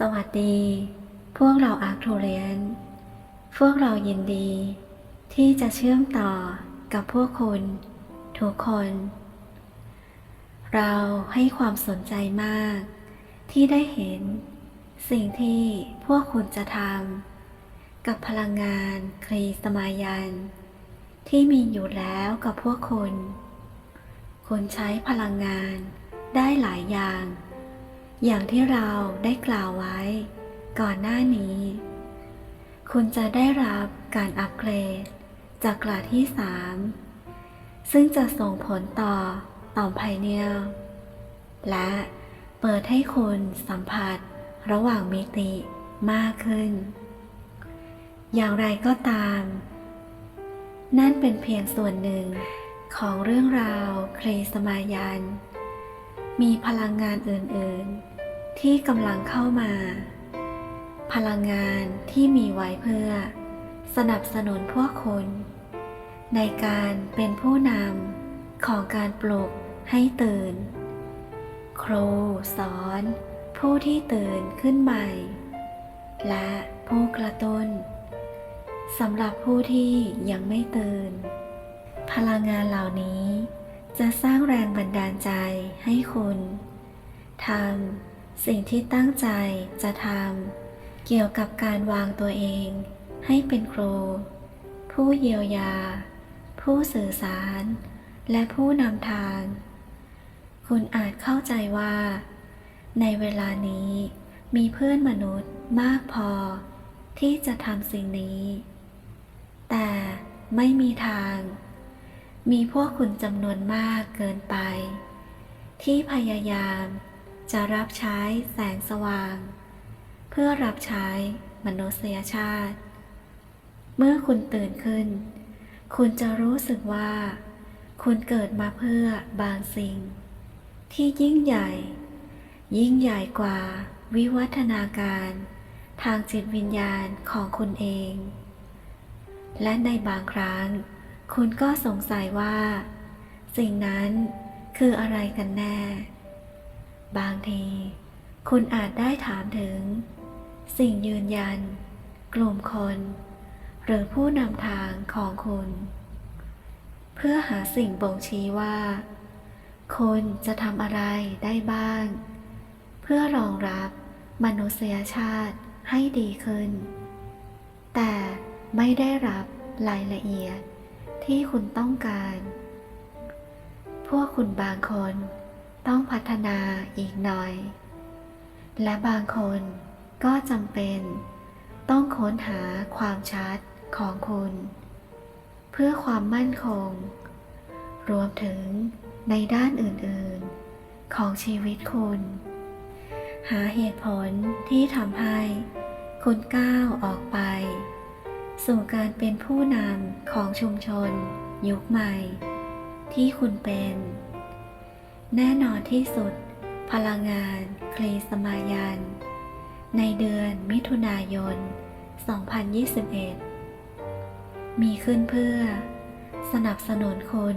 สวัสดี พวกเราอาร์คโทเรียน พวกเรายินดี ที่จะเชื่อมต่อกับพวกคุณ ทุกคน เราให้ความสนใจมาก ที่ได้เห็น สิ่งที่พวกคุณจะทำกับพลังงานครีสมายัน ที่มีอยู่แล้วกับพวกคุณ คุณใช้พลังงานได้หลายอย่าง อย่างที่เราได้กล่าวไว้ ก่อนหน้านี้ คุณจะได้รับการอัปเกรดจากกลาที่ 3 ซึ่งจะส่งผลต่อต่อมไพเนียลและเปิดให้คุณสัมผัสระหว่างมิติมากขึ้น อย่างไรก็ตาม นั่นเป็นเพียงส่วนหนึ่งของเรื่องราวเคลสมายัน มีพลังงานอื่น ๆ ที่กำลังเข้ามา พลังงานที่มีไว้เพื่อ สนับสนุนพวกคุณ ในการเป็นผู้นำของการปลุกให้ตื่น ครูสอน ผู้ที่ตื่นขึ้นใหม่ และผู้กระตุ้นสำหรับผู้ที่ยังไม่ตื่น พลังงานเหล่านี้จะสร้างแรงบันดาลใจให้คุณทำ สิ่งที่ตั้งใจจะทำเกี่ยวกับการวางตัวเองให้เป็นครู ผู้เยียวยา ผู้สื่อสาร และผู้นำทาง คุณอาจเข้าใจว่า ในเวลานี้มีเพื่อนมนุษย์มากพอ ที่จะทำสิ่งนี้ แต่ไม่มีทาง มีพวกคุณจำนวนมากเกินไป ที่พยายาม จะรับใช้แสงสว่าง เพื่อรับใช้มนุษยชาติ เมื่อคุณตื่นขึ้น คุณจะรู้สึกว่า คุณเกิดมาเพื่อบางสิ่ง ที่ยิ่งใหญ่ ยิ่งใหญ่กว่าวิวัฒนาการ ทางจิตวิญญาณของคุณเอง และในบางครั้ง คุณก็สงสัยว่า สิ่งนั้นคืออะไรกันแน่ บางที คุณอาจได้ถามถึง สิ่งยืนยัน กลุ่มคน หรือผู้นำทางของคุณ เพื่อหาสิ่งบ่งชี้ว่า คุณจะทำอะไรได้บ้าง เพื่อรองรับมนุษยชาติให้ดีขึ้น แต่ไม่ได้รับรายละเอียดที่คุณต้องการ พวกคุณบางคน ต้องพัฒนาอีกหน่อย และบางคนก็จำเป็น ต้องค้นหาความชัดของคุณ เพื่อความมั่นคง รวมถึงในด้านอื่นๆ ของชีวิตคุณ หาเหตุผลที่ทำให้คุณก้าวออกไป สู่การเป็นผู้นำของชุมชน ยุคใหม่ ที่คุณเป็น แน่นอนที่สุด พลังงานคลีสมายัน ในเดือนมิถุนายน 2021 มีขึ้นเพื่อ สนับสนุนคุณ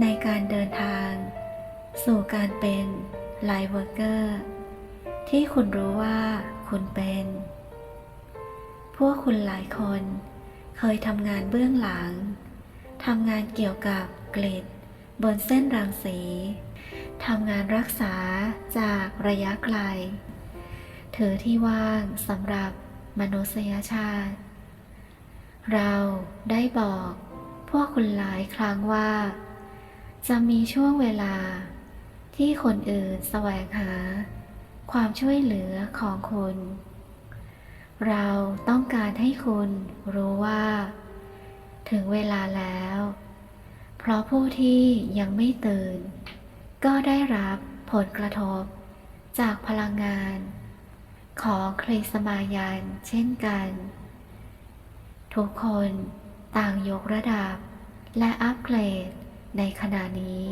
ในการเดินทาง สู่การเป็นไลฟ์เวอร์เกอร์ที่คุณรู้ว่าคุณเป็น พวกคุณหลายคนเคยทำงานเบื้องหลัง ทำงานเกี่ยวกับเกล็ดบนเส้นรังสี ทำงานรักษาจากระยะไกลถือที่ว่างสำหรับมนุษยชาติ เราได้บอกพวกคุณหลายครั้งว่า จะมีช่วงเวลาที่คนอื่นแสวงหา ความช่วยเหลือของคุณ เราต้องการให้คุณรู้ว่า ถึงเวลาแล้ว เพราะผู้ที่ยังไม่ตื่น ก็ได้รับผลกระทบ จากพลังงาน ของคลีสมายันเช่นกัน ทุกคนต่างยกระดับและอัปเกรดในขณะนี้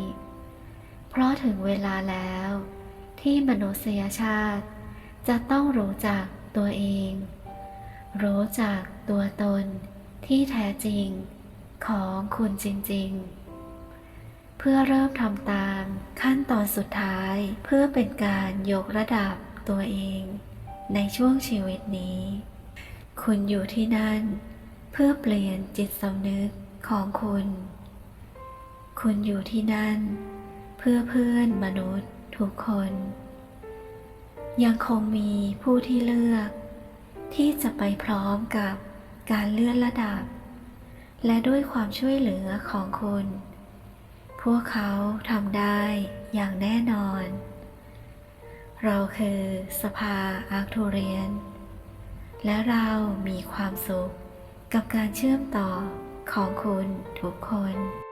เพราะถึงเวลาแล้วที่มนุษยชาติ จะต้องรู้จักตัวเอง รู้จักตัวตนที่แท้จริงของคุณจริง ๆ เพื่อเริ่มทำตามขั้นตอนสุดท้ายเพื่อเป็นการยกระดับตัวเอง ในช่วงชีวิตนี้ คุณอยู่ที่นั่น เพื่อเปลี่ยนจิตสำนึกของคุณ คุณอยู่ที่นั่น เพื่อเพื่อนมนุษย์ทุกคน ยังคงมีผู้ที่เลือก ที่จะไปพร้อมกับการเลื่อนระดับ และด้วยความช่วยเหลือของคุณ วกเขาทำได้อย่างแน่นอน เราคือสภาอาร์คทูเรียน และเรามีความสุขกับการเชื่อมต่อของคุณทุกคน